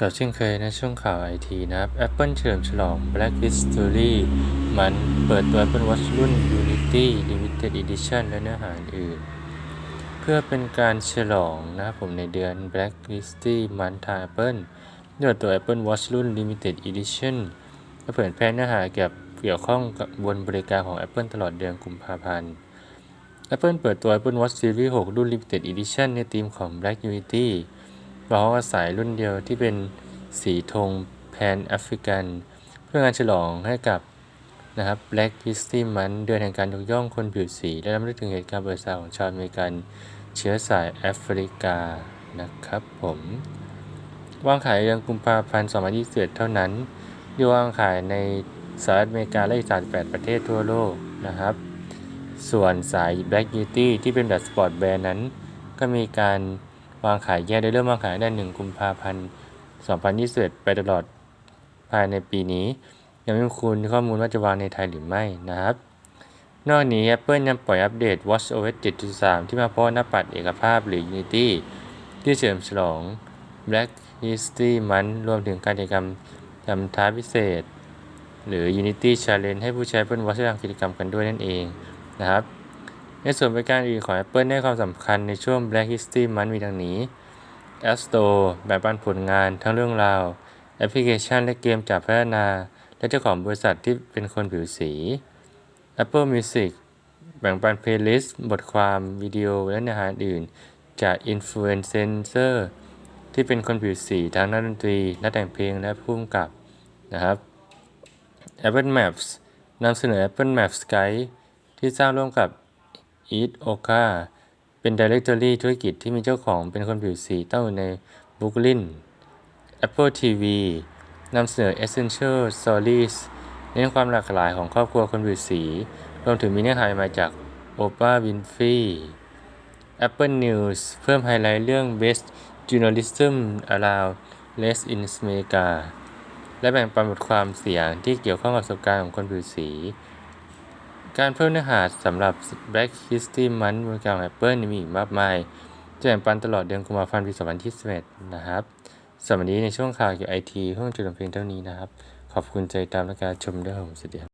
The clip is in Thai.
กับเช่นเคยนะช่วงข่าวไอทีนะครับ Apple เฉลิมฉลอง Black History มันเปิดตัว Apple Watch รุ่น Unity Limited Edition และเนื้อหาอื่น เพื่อเป็นการฉลองนะครับผมในเดือน Black History มันทาง Apple เปิดตัว Apple Watch รุ่น Limited Edition และเผยแพร่เนื้อหาเกี่ยวเกี่ยวข้องกับบนบริการของ Apple ตลอดเดือนกุมภาพันธ์ Apple เปิดตัว Apple Watch Series 6 รุ่น Limited Edition ในธีมของ Black Unity เราอาศัยรุ่นเดียวที่เป็นสีธงแพนแอฟริกัน เพื่อการฉลองให้กับนะครับ Black History Month เดือนแห่งการยกย่องคนผิวสี และรำลึกถึงเหตุการณ์ประวัติศาสตร์ของชาวอเมริกัน เชื้อสายแอฟริกานะครับผมวางขายเดือนกุมภาพันธ์2021 เท่านั้นโดยวางขายในสหรัฐอเมริกาและอีก38ประเทศทั่วโลกนะครับ ส่วนสาย Black Beauty ที่เป็นแบบสปอร์ตแบรนด์นั้น ก็มีการ วางขายแยกได้เริ่มวางขายได้1กุมภาพันธ์2021 ไปตลอดภายในปีนี้ ยังไม่มีคุณข้อมูลว่าจะวางในไทยหรือไม่นะครับ นอกนี้ Apple ยังปล่อยอัปเดต WatchOS 7.3 ที่มาพร้อมหน้าปัดเอกภาพหรือ Unity ที่เฉลิมฉลอง Black History Month รวมถึงการกิจกรรมทำท้าพิเศษ หรือ Unity Challenge ให้ผู้ใช้ Apple Watch ได้ทำกิจกรรมกันด้วยนั่นเองนะครับ ในส่วนบริการอื่นของ Apple ให้ความสำคัญในช่วง Black History Month มีดังนี้ App Store แบ่งปันผลงานทั้งเรื่องราว แอปพลิเคชันและเกมจากพัฒนา และเจ้าของบริษัทที่เป็นคนผิวสี Apple Music แบ่งปันเพลย์ลิสต์บทความวิดีโอและเนื้อหาอื่น จากอินฟลูเอนเซอร์ที่เป็นคนผิวสีทั้งนักดนตรี นักแต่งเพลงและผู้กำกับนะครับ Apple Maps นำเสนอ Apple Maps Guide ที่สร้างร่วมกับ e a t o k a เป็น Directory ธุรกิจที่มีเจ้าของเป็นคนผิวสีตั้งอยู่ในบรุกลิน Apple TV นำเสนอ Essential Stories เน้นความหลากหลายของครอบครัวคนผิวสี รวมถึงมีเนื้อหามาจากโอปราวินฟรี Apple News เพิ่มไฮไลท์เรื่อง Best Journalism Around Race in America และแบ่งปันบทความเสียงที่เกี่ยวข้องกับประสบการณ์ของคนผิวสี การเพิ่มเนื้อหาสำหรับ Black History Month บริการของ Apple มีอีกมากมายจะแบ่งปันตลอดเดือนกุมภาพันธ์ปี2021 นะครับสำหรับวันนี้ในช่วงข่าวเกี่ยวกับไอทีห้องจุดเพียงเท่านี้นะครับ ขอบคุณใจตามและการชมด้วยผมสวัสดีครับ